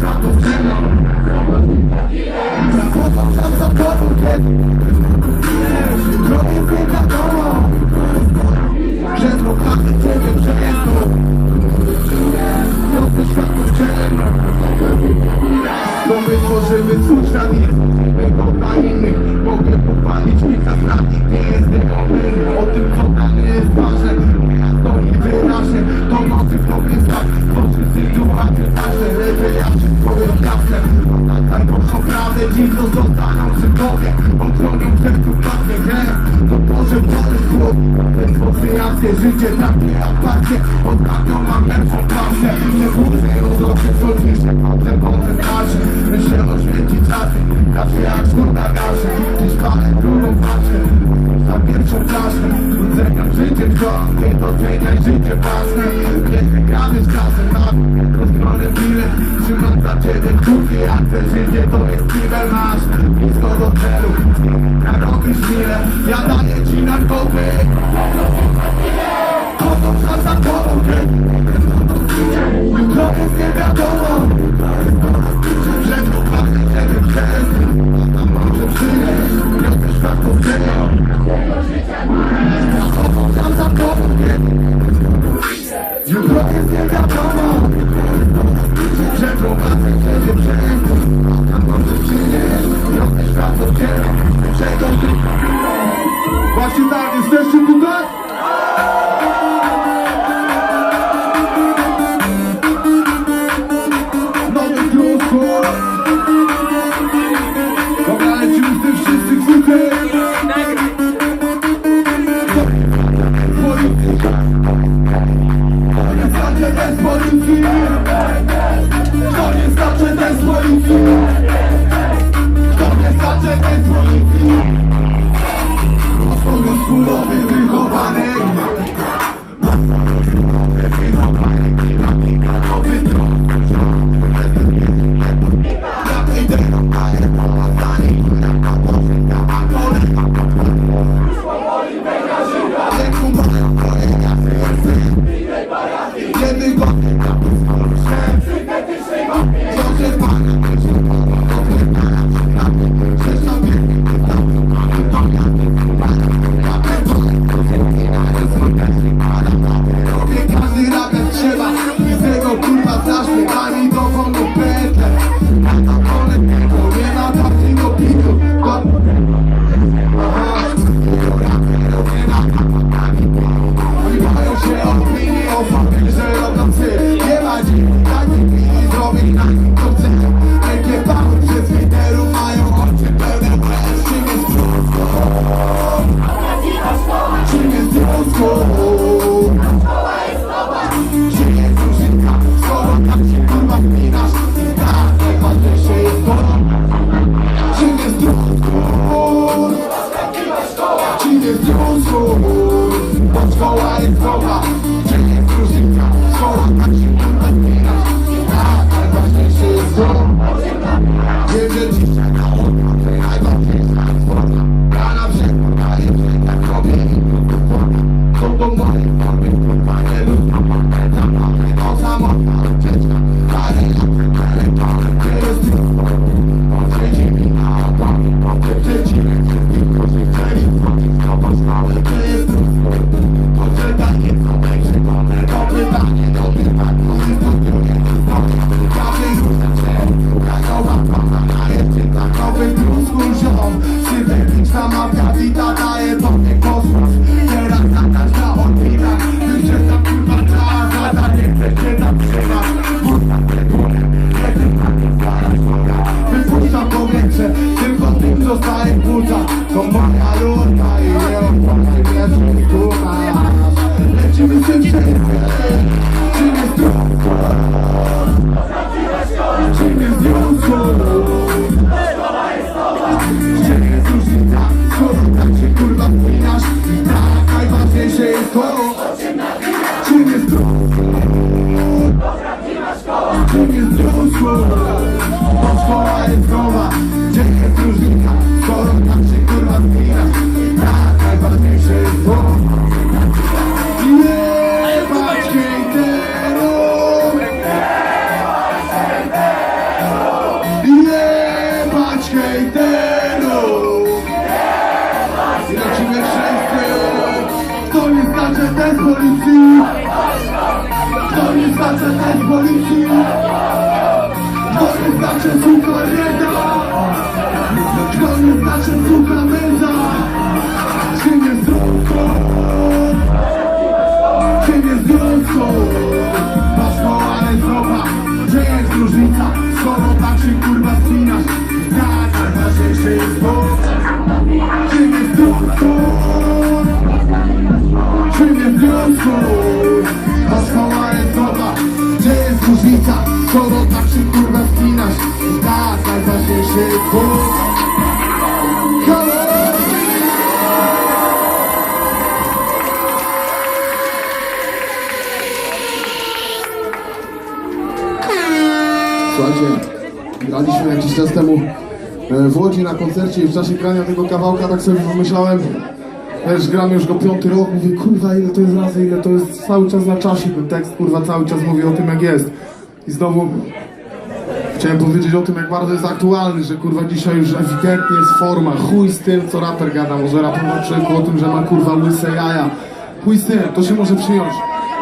To my tworzymy twórz na nich Tylko innych Mogę popalić mi na nie jest O tym co tam jest ważne życie dla mnie oparcie Ostatnio mam nerwą kasę Nie budzę już oczy, co dziś Potem potem starszy Myślę o święci czasy Kasy jak skórna gaszy Dziś palę drugą patrzę. Za pierwszą klasę Zegram życie w go Nie doceniaj życie własne. Nie wygramy z kasem Mam rozgrony bilet Trzymam za ciebie kciuki A te życie to jest piwe Masz blisko do celu Robisz mile Ja daję ci narkotyk Yeah. Odchodzą do okręt Trochę z niego Oh. Czas temu e, w Łodzi na koncercie i w czasie grania tego kawałka tak sobie pomyślałem, wiesz, gram już go piąty rok, mówię, kurwa, ile to jest razy, ile to jest cały czas na czasie, ten tekst, kurwa, cały czas mówi o tym, jak jest. I znowu chciałem powiedzieć o tym, jak bardzo jest aktualny, że kurwa dzisiaj już ewidentnie jest forma, chuj z tym, co raper gada, może na przykład o tym, że ma kurwa łyse jaja, chuj z tym, to się może przyjąć.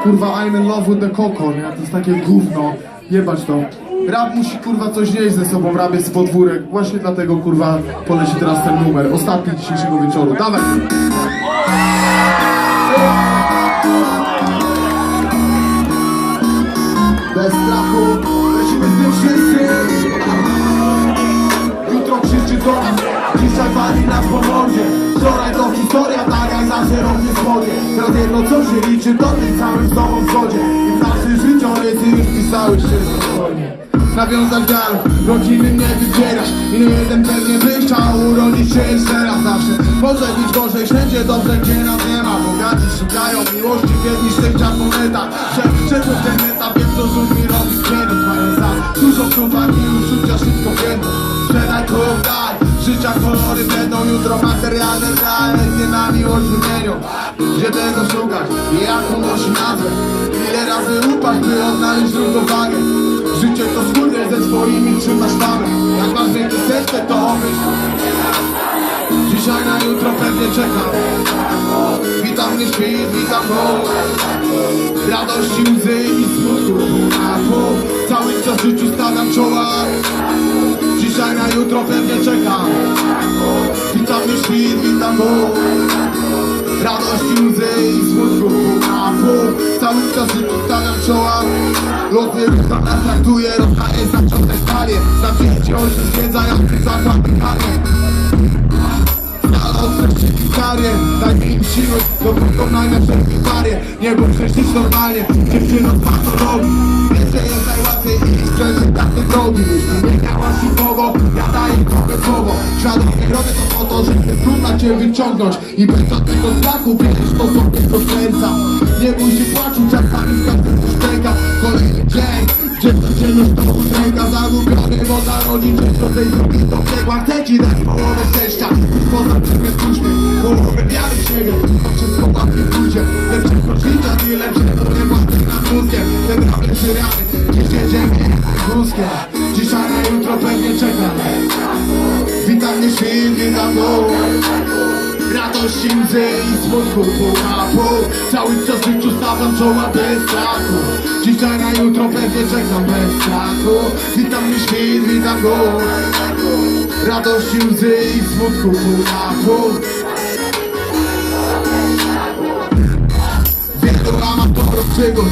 Kurwa, I'm in love with the coco, nie? To jest takie gówno, jebać to. Rap musi kurwa coś nieść ze sobą, rap jest podwórek, właśnie dlatego kurwa poleci teraz ten numer, ostatni dzisiejszego wieczoru, dawaj! Bez strachu, lecimy z tym wszyscy. Jutro krzyczy do nas, dzisiaj wali nas po mordzie. Wczoraj to historia, tak jak nasze roki spodnie Teraz jedno co się liczy, to ty całym z tobą w zgodzie. I w naszych życiorysy już pisały się spokojnie Nawiązać dialog, rodziny nie wybierasz I jeden pewnie by chciał urodzić się jeszcze raz zawsze. Może być gorzej, wszędzie dobrze, gdzie nas nie ma. Bogaci szukają miłości, biedni szczęścia w monetach Że przeszedł ten etap, wiem co z ludźmi robić Pieniądz mają za dużo uwagi i uczucia szybko wiedzą Sprzedaj daj, życia kolory będą jutro materialne realne Nie na miłość wymienią. Gdzie tego szukać? I jaką nosi nazwę? Ile razy upaść, by odnaleźć równowagę? Życie to skórę ze swoimi trzymasz mamy Jak masz wielkie serce to myśl. Dzisiaj na jutro pewnie czekam Witam mnie świt, witam go. Radości, łzy i smutku. A pół Cały czas życiu stawiam czoła. Dzisiaj na jutro pewnie czekam Witam mnie świt, witam go Radości, łzy i smutku A pół Cały czas życiu stawiam czoła Los wyrzuca nas traktuje Rozdaje zaciąte stanie Znam dzieci ojciec zwiedzający zakłady karne Stary, daj mi siły do pokonania wszelkich barier Nie bój przeżyć normalnie, dziewczyno dwa to robi Wiecie jest najłatwiej i takie drogi Jeśli nie miałaś nikogo, ja daję tobie słowo. Nie robię to po to, żeby trudno cię wyciągnąć. I bez żadnego strachu bierzesz to sobie do serca Nie bój się płaczu, czasami w każdym szczęka Kolejny dzień, gdzie codzienność to ręka zagubiony Bo zarodzi cię do tej drogi do piekła Chcę ci dać połowę szczęścia. Poza tym jest uśmiech, połowę wiary w siebie Świt, witam go Radości, łzy i smutku na Cały czas życiu stawiam czoła bez strachu. Dzisiaj na jutro pewnie czekam bez strachu. Witam mnie świt, witam go Radości, łzy i smutku na Wielu amatorów przygód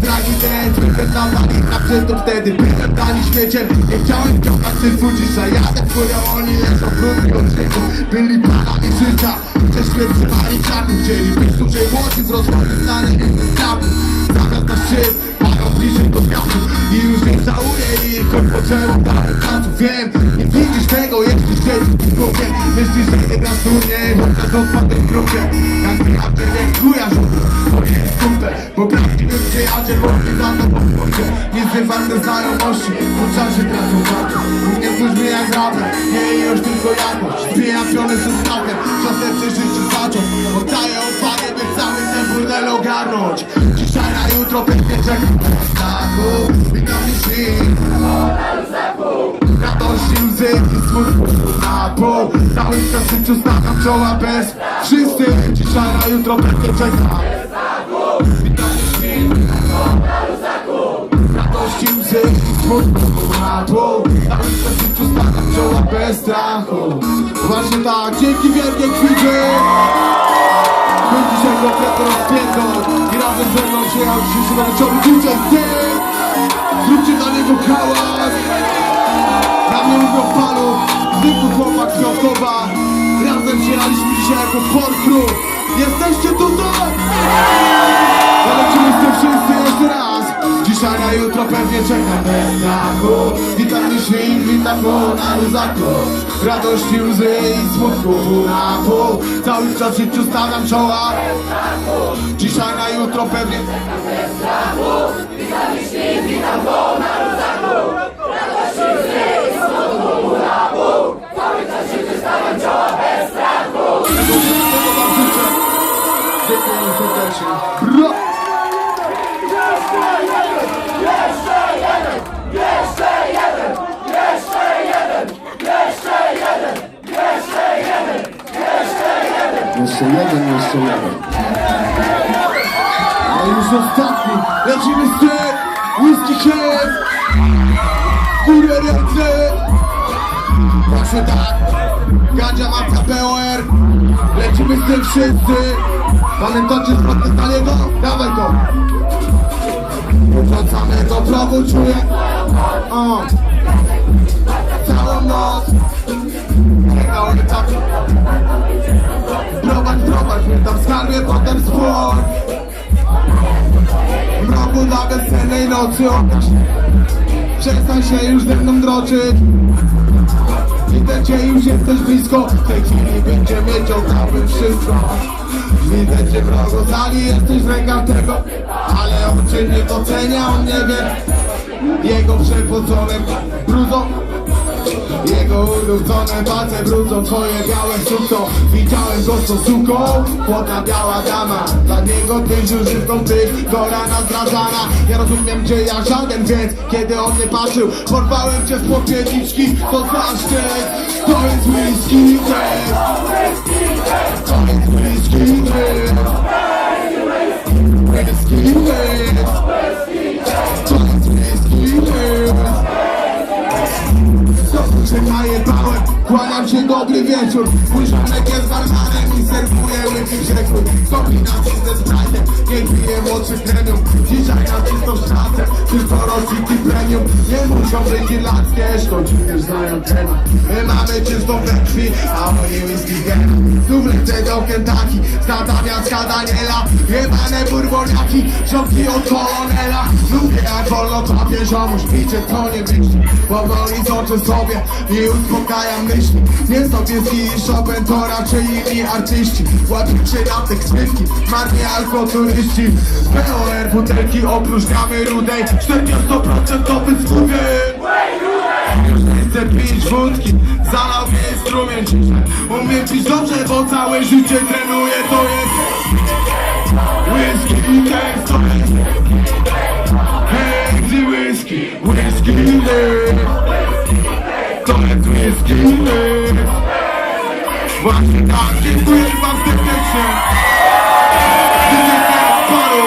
dragi ten, wypędzali na to wtedy. Wypędzali śmieciem, nie chciałem ciągać syfu Dzisiaj jadę twoją, oni leżą krótki od życiu Byli panami życia, przez świat trzymali czarnu Chcieli być dłużej młodzi, w rozwoju znane nie sprawy Zamiast na szczyt, mają bliżej do wiatru I już nie żałuję ich, choć potrzebą parę czasu Wiem, nie widzisz tego, jeśli siedzi w głowie. Myślisz, że nie grasz tu, nie, chociaż odpadł w grupie przyjaciel, właśnie za to podwórcie Nic nie warte znajomości, po czasie tracą warto Nie brzmi jak raper, nie ilość, tylko jakość. Zbijam piony ze znakiem, czas lepsze życie zacząć. Oddaję opanie, by cały ten burdel ogarnąć. Dzisiaj na jutro pewnie czekam znaku Witam mnie świt. Radości, łzy i smutku na pół. Cały czas życiu stawiam czoła bez Wszyscy. Dzisiaj na jutro pewnie czekam smutku na Na życiu stawiam czoła bez strachu Właśnie tak, dzięki wielkie kwity My dzisiaj prędko rozpiętą I razem ze mną przyjechał dzisiejszy naleczony DJ Ty Zróbcie dla niego hałas. Na mnie mówią palu Zwykły chłopak Razem przyjechaliśmy dzisiaj jako Porkru Jesteście tutaj? Zalecimy z tym wszyscy jeszcze raz Dzisiaj na jutro pewnie czekam bez strachu. Witam myśli, witam go na luzaku. Radości, łzy i smutku na pół. Cały czas życiu stawiam czoła. Dzisiaj na jutro pewnie Tego Jeszcze jeden, jeszcze jeden. A już ostatni. Lecimy z tym. Whisky Chef. Górę ręce. Właśnie tak. Gadzia Matka Power. Lecimy z tym wszyscy. Pamiętacie zwrotkę Staliego? Dawaj to. Wracamy do progu, czuję. O. Całą noc. Biegałem tak. Tam skarbie, potem spór. Mroku na bezsennej nocy. Przestań się już ze mną droczyć. Widzę cię, już jesteś blisko W tej chwili będzie mieć całym wszystko. Widzę cię w rogu sali, jesteś w rękach tego Ale on cię nie docenia, on nie wie. Jego przepoconym bruzą jego uducone palce brudzą twoje białe sukto Widziałem go z tą suką, chłodna biała dama. Dla niego tyś używką ty, do rana zdradzana Ja rozumiem, gdzie ja żaden, więc kiedy on nie patrzył Porwałem cię z popielniczki, to zaszczyt To jest whisky test. To jest whisky wieczór. Żonek jest barmanem i serwuje łyki przekrój Kombinacji ze sprite'em, nie piję młodszych premium. Dzisiaj na czystą szatę, tylko rodziki premium. Nie muszą być irlandzkie, szkodzi już znają temat. My mamy czystą we krwi, a oni whisky gen. Tu wlecę do Kentucky, zamiast Daniela Jebane burboniaki, żonki od kolonela. Lubię jak wolno papie ziomuś, picie to nie myśli. Powoli zoczę sobie i uspokajam myśli. Nie Sobieski i Chopin to raczej inni artyści. Łapicie na te krzywki, marnie alkoturyści POR butelki opróżniamy rudej. 40% skurwy już nie chcę pić wódki, zalał mnie strumień. Umiem pić dobrze, bo całe życie trenuję, to jest Whisky to jest Hazy whisky, whisky. To jest whisky Właśnie tak, dziękuję wam serdecznie Dziękuję panu,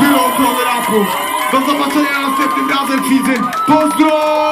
było okolo rapu Do zobaczenia następnym razem, widzę, pozdro!